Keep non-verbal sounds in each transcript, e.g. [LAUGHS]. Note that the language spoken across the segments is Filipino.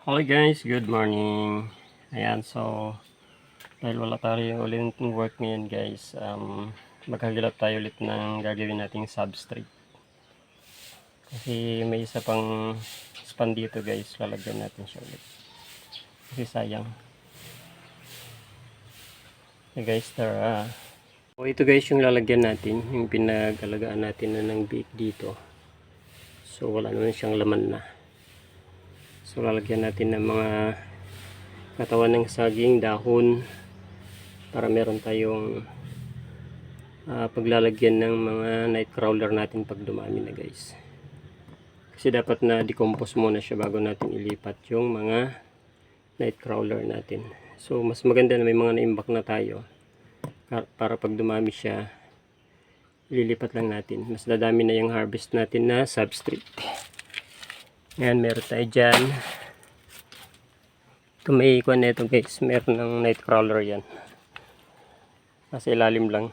Hello guys, good morning. Ayan, so dahil wala tayo ulit ng work ngayon guys, um, maghagilap tayo ulit ng gagawin nating substrate. Kasi may isa pang span dito guys, lalagyan natin siya ulit. Kasi sayang. Okay guys, tara. So ito guys yung lalagyan natin, yung pinag-alagaan natin na ng biik dito. So wala naman siyang laman na. So lalagyan natin ng mga katawan ng saging, dahon para meron tayong ah, paglalagyan ng mga night crawler natin pag dumami na guys. Kasi dapat na decompose muna siya bago natin ilipat yung mga night crawler natin. So mas maganda na may mga naimbak na tayo para pag dumami siya lilipat lang natin. Mas dadami na yung harvest natin na substrate. Ayan, meron tayo dyan. Kung may ikuan ito guys, meron ng night crawler yan. Nasa ilalim lang.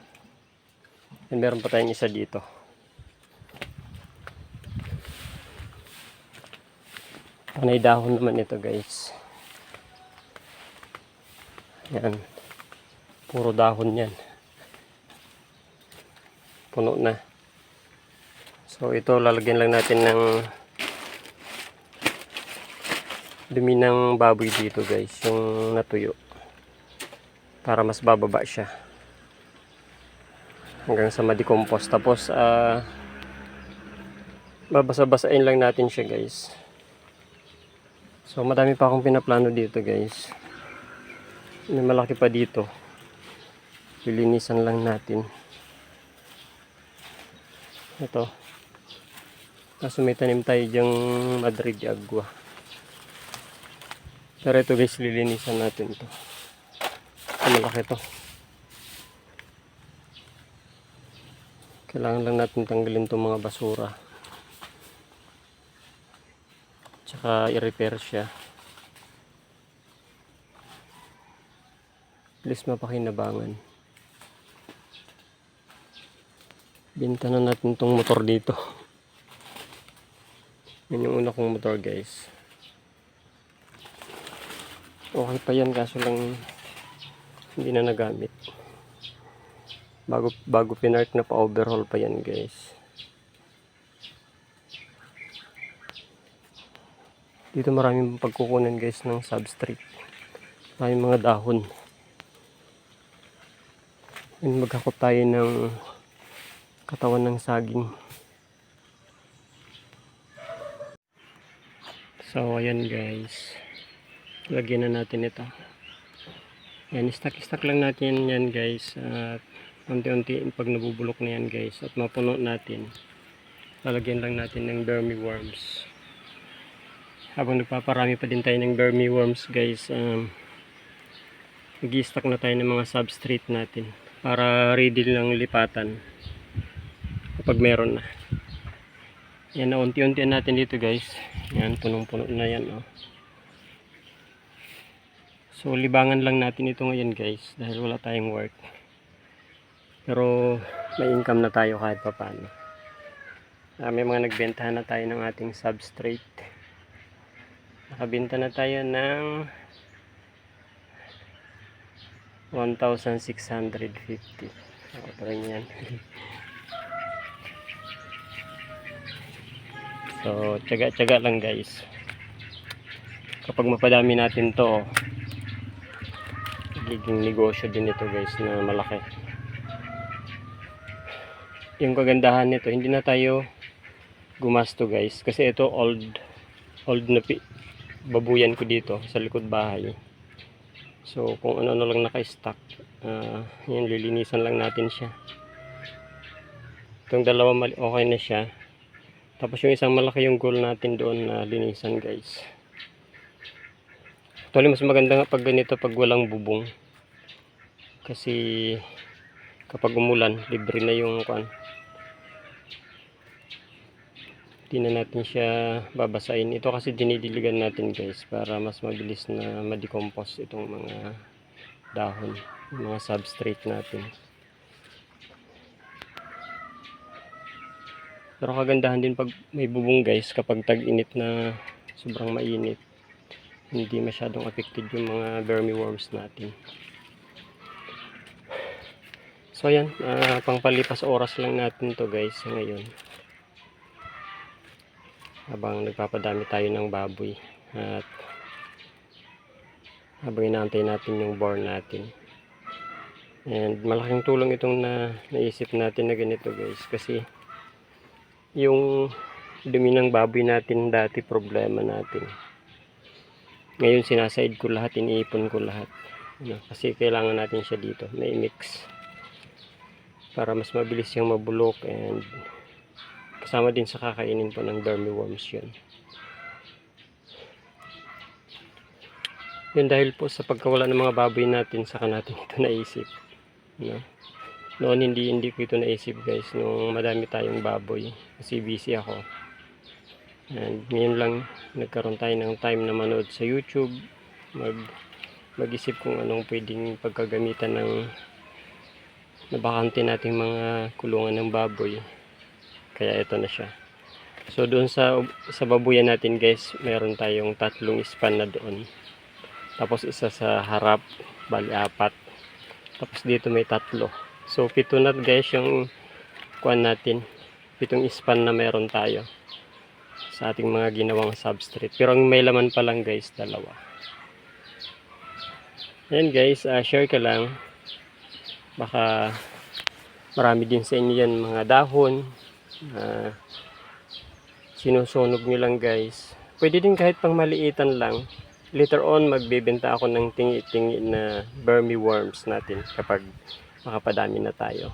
And meron pa tayong isa dito. Panay dahon naman ito guys. Yan. Puro dahon yan. Puno na. So ito lalagyan lang natin ng dumi ng baboy dito guys yung natuyo para mas bababa siya. Hanggang sa ma-decompose. Tapos ah babasa-basain lang natin siya guys. So madami pa akong pinaplano dito guys. May malaki pa dito. Lilinisan lang natin. Ito. Kaso may tanim tayo dyang Madrid agua pero ito guys, lilinisan natin to. Ito, malaki to. Kailangan lang natin tanggalin itong mga basura. Tsaka i-repair siya. Please mapakinabangan. Binta na natin itong motor dito. Yan yung una kong motor guys okay pa yan kaso lang hindi na nagamit. Bago bago pinark na pa overhaul pa yan guys. Dito maraming pagkukunan guys ng substrate. Maraming mga dahon. And maghakot tayo ng katawan ng saging. So ayan guys lagyan na natin ito. Yan stack-stack lang natin yan guys. At unti-unti pag nabubulok na yan guys at mapuno natin lalagyan lang natin ng worms. Habang nagpaparami pa din tayo ng worms guys um, nag-stack na tayo ng mga substrate natin para ready lang lipatan kapag meron na. Yan na unti-unti natin dito guys. Yan punong-puno na yan oh So libangan lang natin ito ngayon guys dahil wala tayong work. Pero may income na tayo kahit pa paano. Ah, may mga nagbentahan na tayo ng ating substrate. Nakabenta na tayo ng 1,650. Ako pa yan. [LAUGHS] so, tsaga-tsaga lang guys. Kapag mapadami natin to, magiging negosyo din ito guys na malaki. Yung kagandahan nito hindi na tayo gumasto guys kasi ito old old na babuyan ko dito sa likod bahay. So kung ano na lang naka-stack uh, yan lilinisan lang natin siya. Itong dalawa okay na siya. Tapos yung isang malaki yung goal natin doon na linisan guys Actually, mas maganda nga pag ganito pag walang bubong. Kasi kapag umulan, libre na yung kuan. Hindi na natin siya babasahin. Ito kasi dinidiligan natin guys para mas mabilis na ma-decompose itong mga dahon, mga substrate natin. Pero kagandahan din pag may bubong guys kapag tag-init na sobrang mainit hindi masyadong affected yung mga vermiworms natin. So ayan, ah, pangpalipas oras lang natin to guys ngayon. Habang nagpapadami tayo ng baboy at habang inaantay natin yung born natin. And malaking tulong itong na naisip natin na ganito guys kasi yung dumi ng baboy natin dati problema natin. Ngayon sinaside ko lahat, iniipon ko lahat. Ano, kasi kailangan natin siya dito, may mix. Para mas mabilis siyang mabulok and kasama din sa kakainin po ng vermiworms yun. Yun dahil po sa pagkawala ng mga baboy natin, saka natin [LAUGHS] ito naisip. No? Noon hindi hindi ko ito naisip guys, nung madami tayong baboy. Kasi busy ako. And ngayon lang nagkaroon tayo ng time na manood sa YouTube, mag mag-isip kung anong pwedeng pagkagamitan ng nabakante nating mga kulungan ng baboy. Kaya ito na siya. So doon sa sa babuyan natin guys, meron tayong tatlong span na doon. Tapos isa sa harap, bali apat. Tapos dito may tatlo. So pito na guys yung kuan natin. Pitong span na meron tayo sa ating mga ginawang substrate. Pero ang may laman pa lang guys, dalawa. Yan guys, ah, share ka lang. Baka marami din sa inyo yan mga dahon. ah, sinusunog nyo lang guys. Pwede din kahit pang maliitan lang. Later on, magbebenta ako ng tingi-tingi na worms natin kapag makapadami na tayo.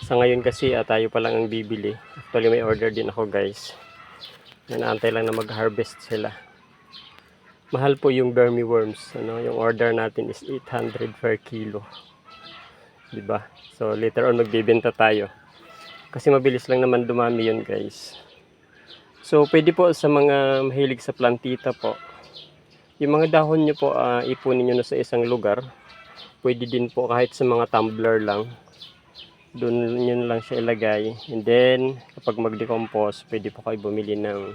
Sa ngayon kasi, ah, tayo pa lang ang bibili. Actually, may order din ako guys. Nanaantay lang na mag-harvest sila. Mahal po yung worms. Ano? Yung order natin is 800 per kilo. 'Di ba? So later on magbebenta tayo. Kasi mabilis lang naman dumami yun guys. So pwede po sa mga mahilig sa plantita po. Yung mga dahon nyo po ah, ipunin nyo na sa isang lugar. Pwede din po kahit sa mga tumbler lang. Doon na lang siya ilagay. And then, kapag mag-decompose, pwede po kayo bumili ng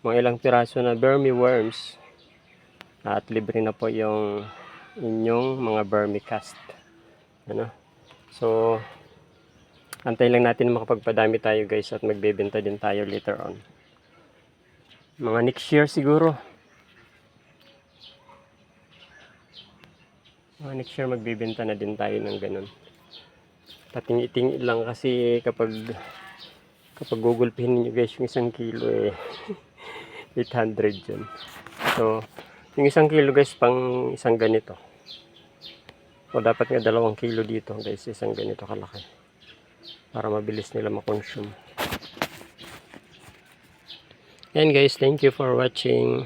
mga ilang piraso na worms. At libre na po yung inyong mga vermicast. Ano? So, antay lang natin na makapagpadami tayo guys at magbebenta din tayo later on. Mga next year siguro. Mga next year magbebenta na din tayo ng ganun. Patingi-tingi lang kasi kapag kapag gugulpihin niyo guys yung isang kilo eh [LAUGHS] 800 yun. So, yung isang kilo guys pang isang ganito. O dapat nga dalawang kilo dito guys, isang ganito kalaki. Para mabilis nila makonsume. Yan guys, thank you for watching.